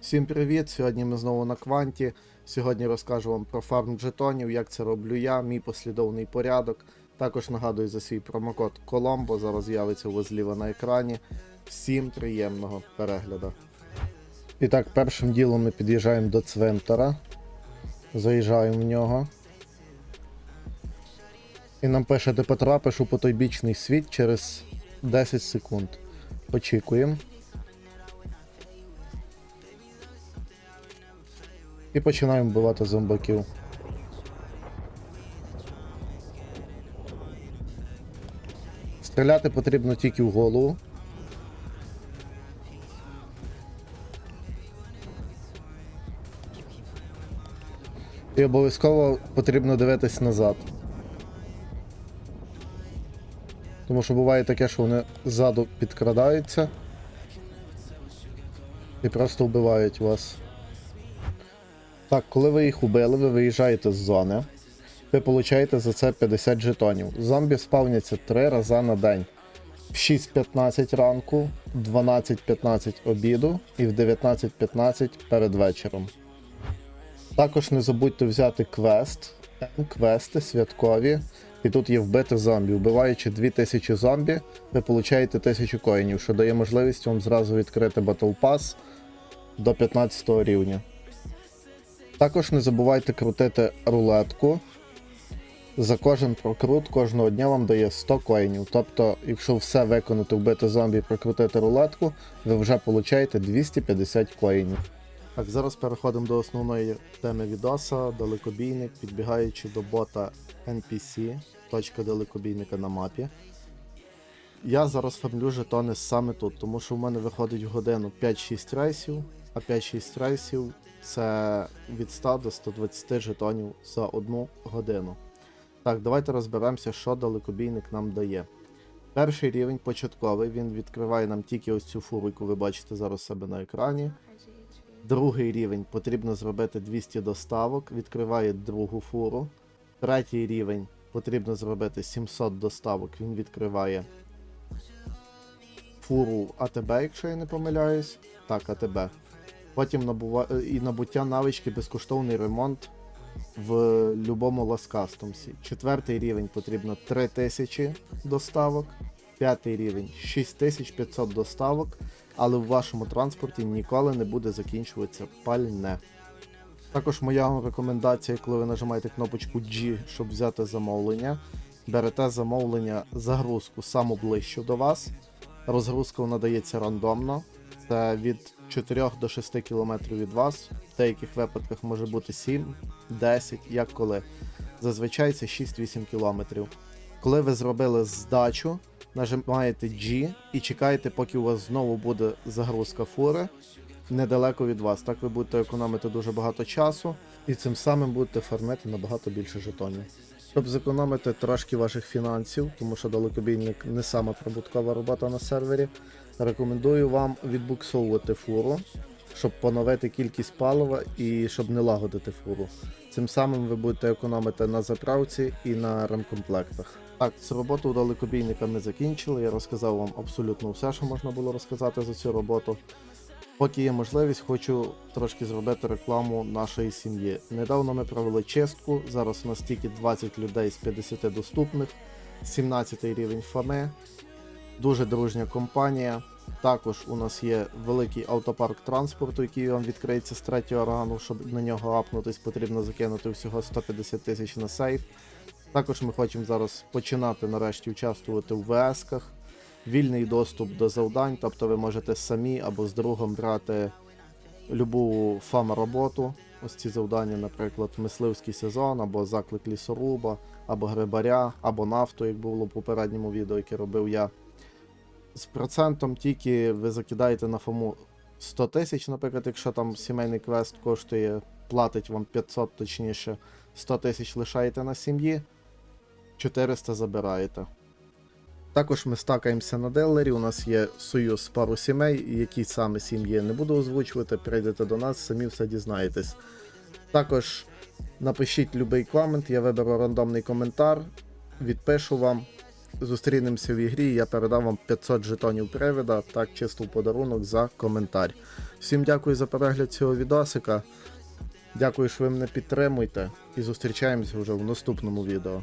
Всім привіт! Сьогодні ми знову на кванті. Сьогодні розкажу вам про фарм джетонів, як це роблю я, мій послідовний порядок. Також нагадую за свій промокод Коломбо, зараз з'явиться у вас зліва на екрані. Всім приємного перегляду. І так, першим ділом ми під'їжджаємо до цвинтара. Заїжджаємо в нього. І нам пише, ти потрапиш у потойбічний світ через 10 секунд. Очікуємо. І починаємо вбивати зомбаків. Стріляти потрібно тільки в голову. І обов'язково потрібно дивитись назад. Тому що буває таке, що вони ззаду підкрадаються і просто вбивають вас. Так, коли ви їх убили, ви виїжджаєте з зони. Ви получаєте за це 50 жетонів. Зомбі спавняться 3 рази на день. В 6.15 ранку, в 12.15 обіду і в 19.15 перед вечором. Також не забудьте взяти квест, квести святкові. І тут є вбити зомбі. Вбиваючи 2000 зомбі, ви получаєте 1000 коїнів, що дає можливість вам зразу відкрити Battle Pass до 15 рівня. Також не забувайте крутити рулетку. За кожен прокрут кожного дня вам дає 100 коїнів. Тобто, якщо все виконати, вбити зомбі і прокрутити рулетку, ви вже получаєте 250 коїнів. Так, зараз переходимо до основної теми відоса. Далекобійник, підбігаючи до бота NPC, точка далекобійника на мапі. Я зараз фармлю жетони саме тут, тому що в мене виходить в годину 5-6 рейсів, а 5-6 рейсів це від 100 до 120 жетонів за одну годину. Так, давайте розберемося, що далекобійник нам дає. Перший рівень початковий, він відкриває нам тільки ось цю фуру, яку ви бачите зараз себе на екрані. Другий рівень потрібно зробити 200 доставок, відкриває другу фуру. Третій рівень потрібно зробити 700 доставок, він відкриває фуру АТБ, якщо я не помиляюсь. Так, АТБ. Потім набува... е, і набуття навички безкоштовний ремонт в любому ласкастомсі. Четвертий рівень потрібно 3000 доставок. П'ятий рівень 6500 доставок, але в вашому транспорті ніколи не буде закінчуватися пальне. Також моя рекомендація, коли ви нажимаєте кнопочку G, щоб взяти замовлення, берете замовлення загрузку саму ближчу до вас. Розгрузка надається рандомно. Це від 4 до 6 км від вас. В деяких випадках може бути 7, 10, як коли. Зазвичай це 6-8 км. Коли ви зробили здачу, нажимаєте G і чекаєте, поки у вас знову буде загрузка фури недалеко від вас. Так ви будете економити дуже багато часу і цим самим будете фармити набагато більше жетонів. Щоб зекономити трошки ваших фінансів, тому що далекобійник не сама прибуткова робота на сервері, рекомендую вам відбуксовувати фуру, щоб поновити кількість палива і щоб не лагодити фуру. Цим самим ви будете економити на заправці і на ремкомплектах. Так, цю роботу у далекобійника ми закінчили. Я розказав вам абсолютно все, що можна було розказати за цю роботу. Поки є можливість, хочу трошки зробити рекламу нашої сім'ї. Недавно ми провели чистку. Зараз у нас тільки 20 людей з 50 доступних, 17 рівень фами, дуже дружня компанія. Також у нас є великий автопарк транспорту, який вам відкриється з третього рану. Щоб на нього апнутись, потрібно закинути всього 150 тисяч на сейф. Також ми хочемо зараз починати нарешті участвувати в ВС-ках. Вільний доступ до завдань, тобто ви можете самі або з другом брати любу фам-роботу. Ось ці завдання, наприклад, мисливський сезон, або заклик лісоруба, або грибаря, або нафту, як було в попередньому відео, яке робив я. З процентом тільки ви закидаєте на фому 100 тисяч, наприклад, якщо там сімейний квест коштує, платить вам 500, точніше, 100 тисяч лишаєте на сім'ї, 400 забираєте. Також ми стакаємося на делері. У нас є союз пару сімей, які саме сім'ї не буду озвучувати. Прийдете до нас, самі все дізнаєтесь. Також напишіть будь-який комент, я виберу рандомний коментар, відпишу вам зустрінемося в ігрі, я передам вам 500 жетонів привида, так чисто в подарунок за коментар. Всім дякую за перегляд цього відосика. Дякую, що ви мене підтримуєте. І зустрічаємося вже в наступному відео.